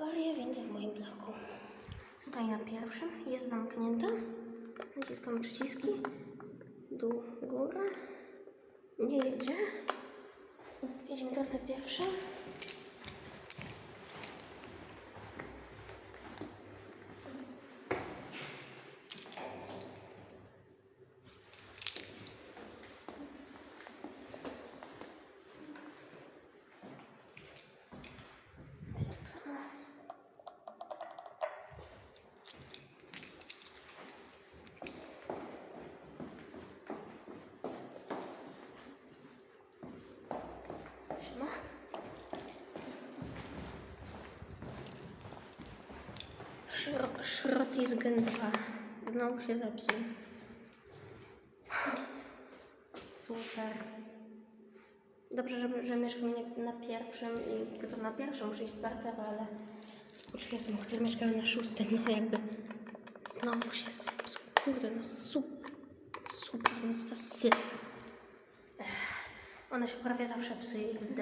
Awaria windy w moim bloku. Stoi na pierwszym, jest zamknięta. Naciskam przyciski. Dół, góra. Nie jedzie. Jedziemy teraz na pierwsze. Szro- Szrotis Gen 2. Znowu się zepsuł. Super. Dobrze, że, że mieszkam na pierwszym i tylko na pierwszym muszę iść starter, ale spoczkę są, które mieszkają na szóstym, no jakby znowu się zepsuł. Kurde, no super, super, no za syf. One się prawie zawsze psuje XD.